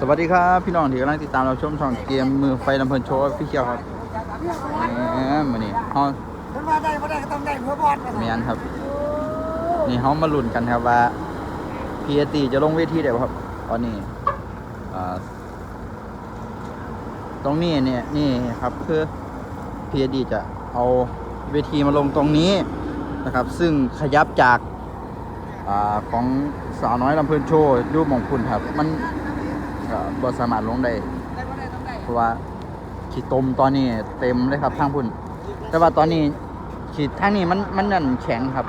สวัสดีครับพี่น้องที่กำลังติดตามเราชมช่องเกมมือไฟลำเพลินโชว์พี่เคียวครับแหมมานี่เฮามันมาได้มาได้ก็ต้องได้เพื่อบอลมาเมียนครับ นี่เฮามาลุ้นกันครับว่าพีเอตีจะลงเวทีได้บ่ครับตอนนี้อ่าตรงนี้เนี่ยนี่ครับคือพีเอดีจะเอาเวทีมาลงตรงนี้นะครับ ซึ่งขยับจากอของสาวน้อยลำเพลินโชว์รูปมงคุณครับ มัน ก็บ่สามารถลงได้ได้ก็ได้ต้องได้เพราะว่าขีดตมตอนนี้เต็มเลยครับทางพุ่น แต่ว่าตอนนี้ขีดทางนี้มันมันนั่นแข็งครับ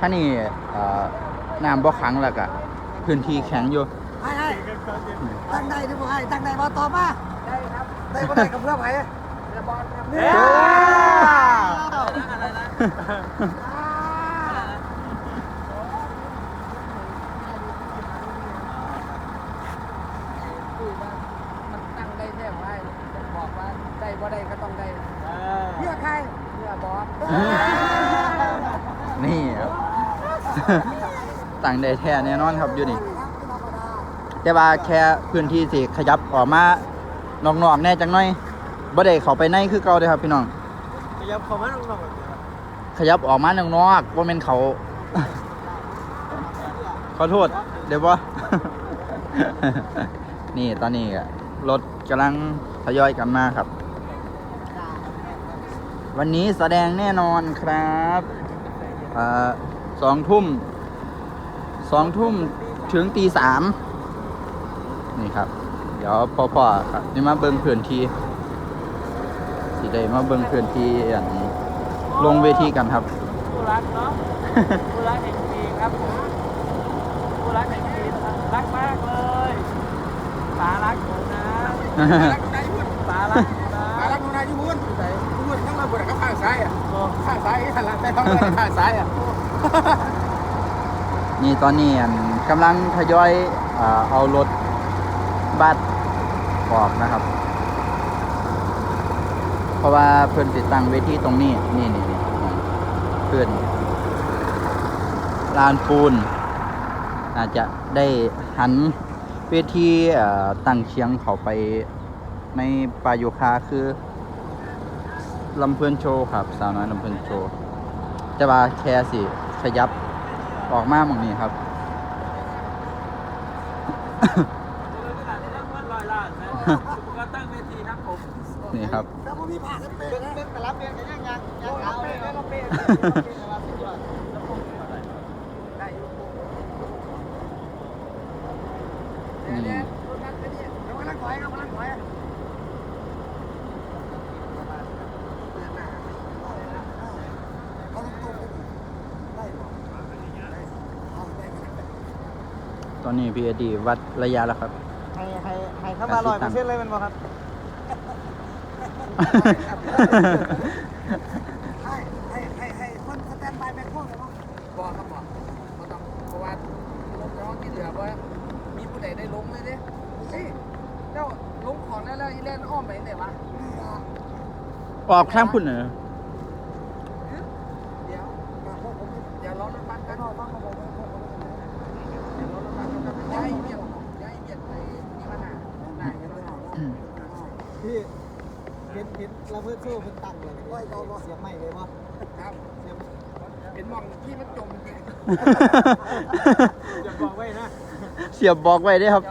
ทางนี้เอ่อน้ำบ่ขังแล้วก็พื้นที่แข็งอยู่ให้ให้ตั้งได้ที่บอกให้ตั้งได้มาต่อมาได้ครับได้ก็ได้กับเพื่อไผ่บอลครับเนี่ย มันตั้งได้แท้ไว้บอกว่าได้บ่ได้ก็ต้องได้ เพื่อใคร เพื่อบอส นี่ครับ ต่างได้แท้แน่นอนครับอยู่นี่แต่ว่าแค่พื้นที่สิขยับออกมานอกๆแน่จังหน่อยบ่ได้เขาไปในคือเก่าเด้อครับพี่น้อง ขยับเขามาหน่อยขยับออกมานอกนอกๆว่าเป็นเขา ขอโทษ เดี๋ยวบ่นี่ตอนนี้รถกำลังทยอยกันมาครับ วันนี้แสดงแน่นอนครับอ่า สองทุ่มสองทุ่มถึงตีสามนี่ครับ เดี๋ยวพ่อๆครับนี่มาเบิ่งพื้นที่สิได้มาเบิ่งพื้นที่อย่างลงเวทีกันครับผู้รักเนาะผู้รักแห่งปีครับผมผู้รักแห่งปีรักมากเลยป๋ารักผมนะรักนายพุ่นป๋ารักนะรักนายพุ่นพุ่นทั้งระเบิดกับข้างซ้ายอะข้างซ้ายข้างหลังแต่ข้างข้างซ้ายอะ นี่ตอนนี้อั่นกำลังทยอยอเอารถบัสออกนะครับ เพราะว่าเพื่อนติดตั้งเวทีตรงนี้ นี่นี่นี่เพื่อนลานปูน อาจจะได้หันเวทีเอ่อตั้งเชียงเขาไปในปาโยคาคือลำเพลินโชว์ครับ สาวน้อยลำเพลินโชว์ แต่ว่าแค่สิ ขยับออกมาหมองนี้ครับ ก็ตั้งเวทีครับผมนี่ครับ แล้วผมมีผ่าสเปรย์นะเป็นรับเรียนกันยังยังยังรับเปรย์รับเปรย์ได้ นี่ เดี๋ยวรถนัดไปเนี่ยเดี๋ยวกำลังถอยครับกำลังถอยเขาต้องตรงได้หรอได้เอาได้ ตอนนี้พีเอดีวัดระยะแล้วครับ ให้ให้ให้เข้ามาร้อยเปอร์เซ็นต์เลยมันบอกครับให้ให้ให้ให้คนสแตนบายแบงค์พวกเลยมั้งบอกครับบอกบ่ต้องเพราะว่าลงน้องที่เหลือว่ามีผู้ใดได้ลงเลยเด้เฮ้ยเจ้าลงของแล้วแล้วอีเล่นอ้อมไปไหนวะนี่อะออกข้างพุ่นเหรอ เดี๋ยว มาพวกผม เดี๋ยวร้อนรถบัส กั กัน น นอกบ้างมาบอกว่าพวกผม เดี๋ยวร้อนรถบัสกันย้ายเบียดย้ายเบียดไปนี่มันหนาหนาอย่างน้อย พี่เห็นเห็นเราเพื่อ สู้เพื่อตั้งเลยว่าเราเสียบไม่เลยวะครับเสียบเป็นมองที่มันจมจริงอย่าบอกไว้นะเสียบบอกไว้ได้ครับ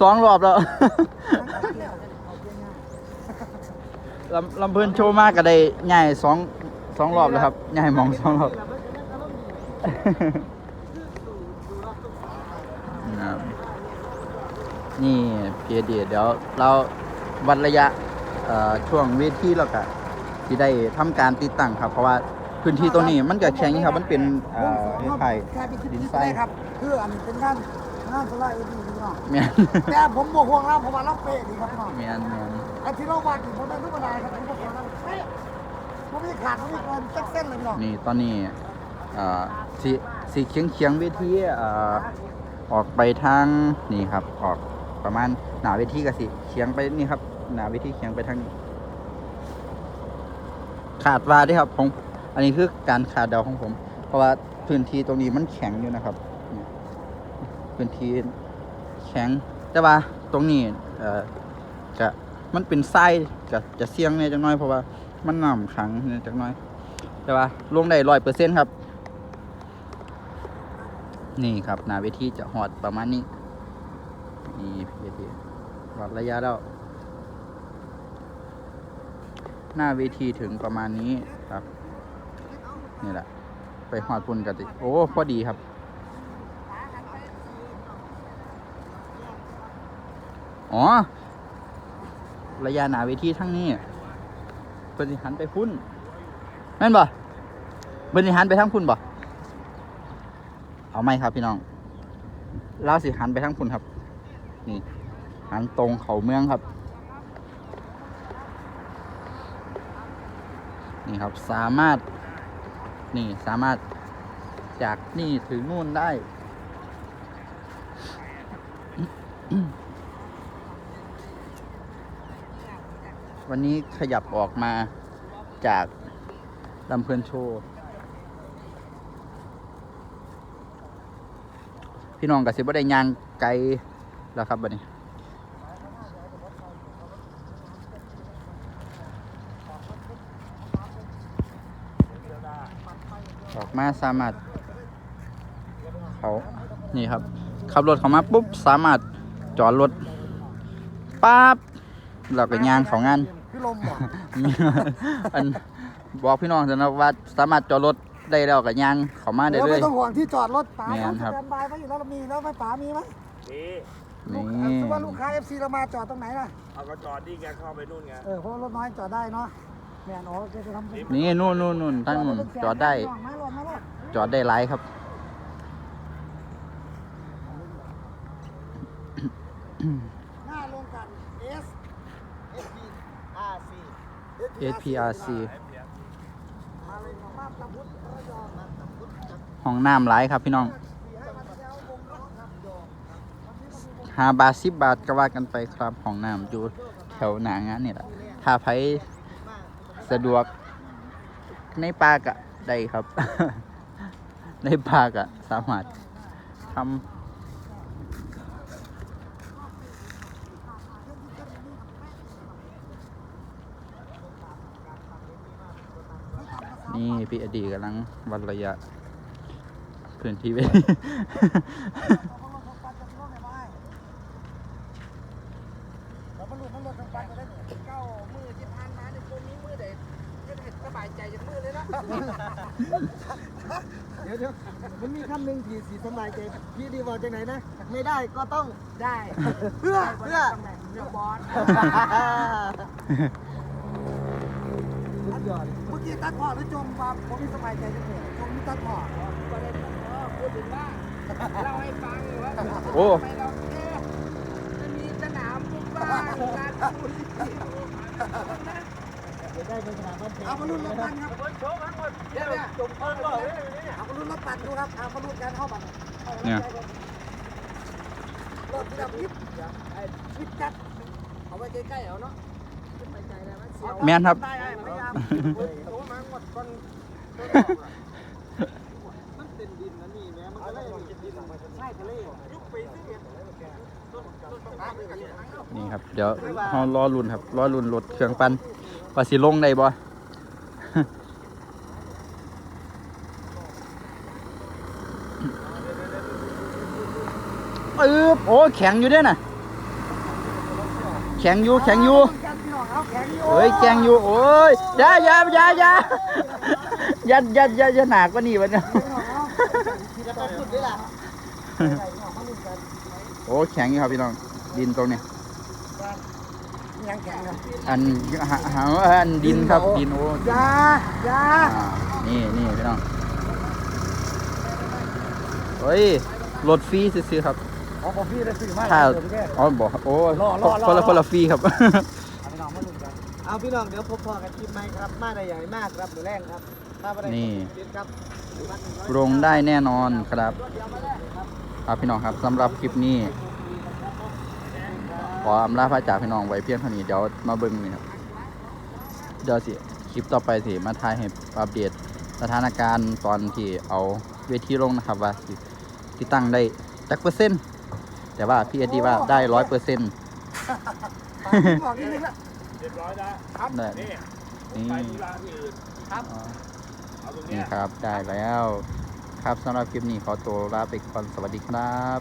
สองรอบแล้วลำลำเพิ่นโชว์มากก็ได้ง่ายสองสองรอบแล้วครับง่ายมองสองรอบครับนี่พีเดีเดี๋ยวเราวัดระยะเอ่อ ช่วงเวทีแล้วก็ที่ได้ทำการติดตั้งครับ เพราะว่าพื้นที่ตรงนี้มันก็แข็งครับ มันเป็นเอ่อคล้ายแค่เป็นๆดิดินนททรารายยครับคืออันนี้เป็นงานงานสไลด์ดีพี่น้องแม่นแต่ผมบอกห่วงแล้วเพราะว่าเราเป๊ะดีครับพี่น้องแม่นแม่นไอ้ที่เราวาดอยู่ผมได้ทุกประดายครับผมบอกห่วงแล้วเป๊ะผมไม่ขาดผมไม่เกินจักเส้นเลยพี่น้องนี่ตอนนี้เอ่อสีสีเคียงเคียงๆเวทีเอ่อออกไปทางนี่ครับออก ประมาณหนาเวทีกับสิเคียงไปนี่ครับ หนาเวทีเคียงไปทางนี้ ขาดวาด้วยครับผมอันนี้คือการขาดเดาของผม เพราะว่าพื้นที่ตรงนี้มันแข็งอยู่นะครับพื้นที่แข็ง แต่ว่าตรงนี้เอ่อจะมันเป็นทรายก็จะเสี่ยงเนี่ยจังน้อยเพราะว่ามันน้ำขังเนี่ยจังน้อย แต่ว่าลงได้ร้อยเปอร์เซ็นต์ครับ นี่ครับหนาเวทีจะหอดประมาณนี้ นี่เวทีวัดระยะแล้ว หน้าเวทีถึงประมาณนี้ครับ นี่แหละ ไปหอดปุ่นกันติโอ้ พอดีครับอ๋อ ระยะหนาเวทีทั้งนี้เพิ่นสิหันไปพุ่นแม่นบ่เพิ่นสิหันไปทางพุ่นบ่เอาไหมครับพี่น้องเราสิหันไปทางพุ่นครับ นี่หันตรงเขาเมืองครับ นี่ครับสามารถ นี่สามารถจากนี่ถึงนู่นได้วันนี้ขยับออกมาจากลำเพลินโชว์พี่น้องกับสิบได้ยางไกล แล้วครับบัดนี้ออกมาสามารถเขานี่ครับ ขับรถเขามาปุ๊บสามารถจอดรถปั๊บเราก็ย่างเขางานพี่ลมบ่อันบอกพี่น้องจะนะว่าสามารถจอดรถได้แล้วก็ย่างเขามาได้แล้วเลไม่ยต้องห่วงที่จอดรถป๋าแม่นครับสแตนบายไว้อยู่แล้วเรามีแล้วไหมป๋ามีไหมนี่ ลูกนี่สมมุติว่าลูกค้า FC เรามาจอดตรงไหนล่ะ เอาก็จอดนี่แกเข้าไปนู่นไงเออเพราะว่ารถน้อยจอดได้เนาะแม่นอ๋อจะทำนี่นู่นนู่นนู่นตั้งนู่นจอดได้ มาลงมาลงจอดได้หลายครับ หน้าลงกัน S SPRC SPRC มาเลยของมาบตะพุทธระยองมาบตะพุทธจากห้องน้ำหลายครับพี่น้อง ห้าบาทสิบบาทก็ว่ากันไปครับห้องน้ำอยู่แถวหนางานนี่แหละถ้าไผสะดวกในปากอะได้ครับ ในปากอะสามารถทำนี่พี่อดีกำลังวัดระยะพื้นที่ไว แล้วมันหลุดมันหลุดลงไปก็ได้เนี่ย เก้ามือที่ผ่านมาในคนนี้มือใดก็เห็นสบายใจจากมือ เลยนะเดี๋ยวเดี๋ยวมันมีคำหนึ่งที่สีสมัยใจพี่ดีบอกจากไหนนะ ไม่ได้ก็ต้องได้เพื่อเพื่อตำแหน่งเรือบอลสุดยอดเมื่อกี้ตัดพอหรือจมว่าผมมีสบายใจจังเลยจมมีตัดพอประเด็นเออพูดถึงว่าเล่าให้ฟังว่าโอ้ทำไมเราเอ๊ะจะมีสนามฟุตบอลการพูด เอามาลุ้นรถปันครับเดี๋ยวเนี่ยเอามาลุ้นรถปันดูครับเอามาลุ้นกันเข้าบัตรเนี่ยรถที่แบบยิบยิบจัดเอาไว้ใกล้ๆเอาเนาะขึ้นไปใจได้ไหมเสียวแม่นครับได้ไอ้พยายามโอ้มาหมดคนมันเป็นดินนะนี่แม่มันก็เลยดินใช่ทะเลยุบไปซึ่งเนี่ยนี่ครับ เดี๋ยวเรารอรุ่นครับ รอรุ่นรถเครื่องปั่น ว่าสิลงได้บ่อึบโอ้แข็งอยู่ด้วยน่ะ แข็งอยู่แข็งอยู่เฮ้ยแข็งอยู่โอ้ยอย่าย่ายายายัดยัดยัดยัดหนักกว่านี่วะเนี่ยโอ้แข็งอยู่ครับพี่น้องดินตรงเนี้ย ยังแข็งเลยอันหาหาว่าอันดินครับดินโอ้ยายาอ่านี่นี่พี่น้องเฮ้ยรถฟรีซื้อๆครับอ๋อผมพี่ได้ซื้อมาถ้าเดี๋ยวแค่อ๋อบอกโอ้รอรอรอ คนละคนละฟรีครับเอาพี่น้องเดี๋ยวพบพอกันคลิปไหมครับ มาได้ใหญ่มากครับหรือแรงครับถ้าไม่ได้นี่ครับลงได้แน่นอนครับ ครับพี่น้องครับสำหรับคลิปนี้ข ออำลาพระจากพี่น้องไว้เพียงเท่านี้เดี๋ยวมาเบิ่งนี่ครับเดี๋ยวสิคลิปต่อไปสิมาถ่ายให้อัปเดตสถานการณ์ตอนที่เอาเวทีลงนะครับว่าสิที่ตั้งได้จักเปอร์เซ็นต์แต่ว่าพี่เอ็ดดี้ว่าได้ร้อยเปอร์เซ็นต์บอกนิดนึงละเรียบร้อยแล้วครับนี่ผมนี่ไปธุระที่อื่นครับเอาตรงนี้นี้ยครับได้แล้ว ครับสำหรับคลิปนี้ขอตัวลาไปก่อนสวัสดีครับ